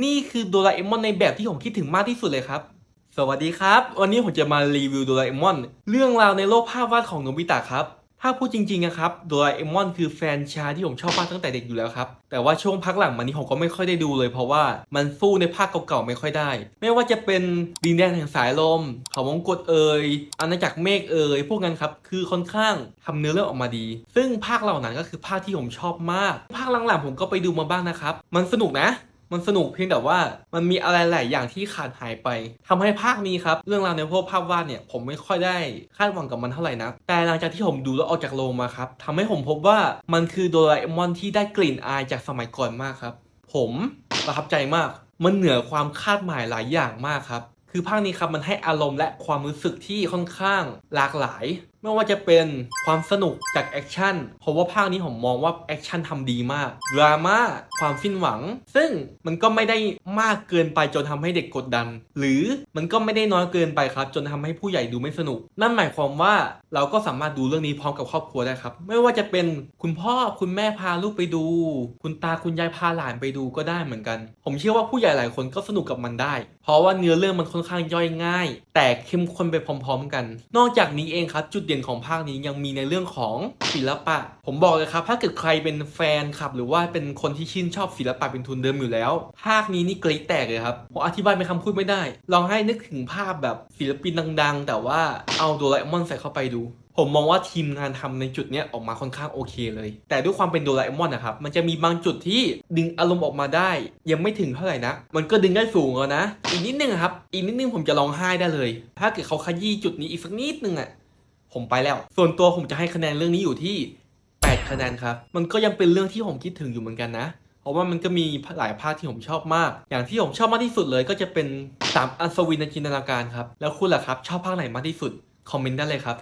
นี่คือโดราเอมอนในแบบที่ผมคิดถึงมากที่สุดเลยครับ สวัสดีครับ วันนี้ผมจะมารีวิวโดราเอมอนเรื่องราวในโลกภาพวาดของโนบิตะครับ ถ้าพูดจริงๆนะครับโดราเอมอนคือแฟนชาที่ผมชอบมากตั้งแต่เด็กอยู่แล้วครับ แต่ว่าช่วงพักหลังมานี้ผมก็ไม่ค่อยได้ดูเลยเพราะว่ามันสู้ในภาคเก่าๆไม่ค่อยได้ ไม่ว่าจะเป็นดินแดนแห่งสายลม เขาวงกตเอ่ยอาณาจักรเมฆเอ่ยพวกนั้นครับคือค่อนข้างทำเนื้อเรื่องออกมาดี ซึ่งภาคเหล่านั้นก็คือภาคที่ผมชอบมาก ภาคหลังๆผมก็ไปดูมาบ้างนะครับ มันสนุกนะ มันสนุกเพียงแต่ว่ามันมีอะไรหลายอย่างที่ขาดหายไปทำให้ภาคนี้ครับเรื่องราวในพวกภาพวาดเนี่ยผมไม่ค่อยได้คาดหวังกับมันเท่าไหร่นะแต่หลังจากที่ผมดูแล้วออกจากโรงมาครับทำให้ผมพบว่ามันคือโดราเอมอนที่ได้กลิ่นอายจากสมัยก่อนมากครับ ผมประทับใจมาก มันเหนือความคาดหมายหลายอย่างมากครับคือภาคนี้ครับมันให้อารมณ์และความรู้สึกที่ค่อนข้างหลากหลาย ไม่ว่าจะเป็นความสนุกจากแอคชั่นเพราะว่าภาคนี้ผมมองว่าแอคชั่นทำดีมากดราม่าความฟินหวัง ซึ่งมันก็ไม่ได้มากเกินไปจนทำให้เด็กกดดัน หรือมันก็ไม่ได้น้อยเกินไปครับ จนทำให้ผู้ใหญ่ดูไม่สนุก นั่นหมายความว่าเราก็สามารถดูเรื่องนี้พร้อมกับครอบครัวได้ครับ ไม่ว่าจะเป็นคุณพ่อคุณแม่พาลูกไปดู คุณตาคุณยายพาหลานไปดูก็ได้เหมือนกัน ผมเชื่อว่าผู้ใหญ่หลายคนก็สนุกกับมันได้ เพราะว่าเนื้อเรื่องมันค่อนข้างย่อยง่าย แต่เข้มข้นไปพร้อม ๆ กัน นอกจากนี้เองครับจุดด่นของภาคนี้ยังมีในเรื่องของศิลปะ ผมบอกเลยครับถ้าเกิดใครเป็นแฟนคลับ หรือว่าเป็นคนที่ชื่นชอบศิลปะเป็นทุนเดิมอยู่แล้ว ภาคนี้นี่กรี๊ดแตกเลยครับผมอธิบายเป็นคำพูดไม่ได้ ลองให้นึกถึงภาพแบบศิลปินดัง ๆ แต่ว่าเอาโดราเอมอนใส่เข้าไปดูผมมองว่าทีมงานทำในจุดนี้ออกมาค่อนข้างโอเคเลย แต่ด้วยความเป็นโดราเอมอนนะครับ มันจะมีบางจุดที่ดึงอารมณ์ออกมาได้ ยังไม่ถึงเท่าไหร่นะ มันก็ดึงได้สูงแล้วนะ อีกนิดนึงครับ อีกนิดนึงผมจะร้องไห้ได้เลย ถ้าเกิดเขาขยี้จุดนี้อีกสักนิดนึงอะ ผมไปแล้ว ส่วนตัวผมจะให้คะแนนเรื่องนี้อยู่ที่ 8 คะแนนครับ มันก็ยังเป็นเรื่องที่ผมคิดถึงอยู่เหมือนกันนะ เพราะว่ามันก็มีหลายภาคที่ผมชอบมาก อย่างที่ผมชอบมากที่สุดเลย ก็จะเป็น3อัศวินในจินตนาการครับ แล้วคุณล่ะครับ ชอบภาคไหนมากที่สุด คอมเมนต์ได้เลยครับ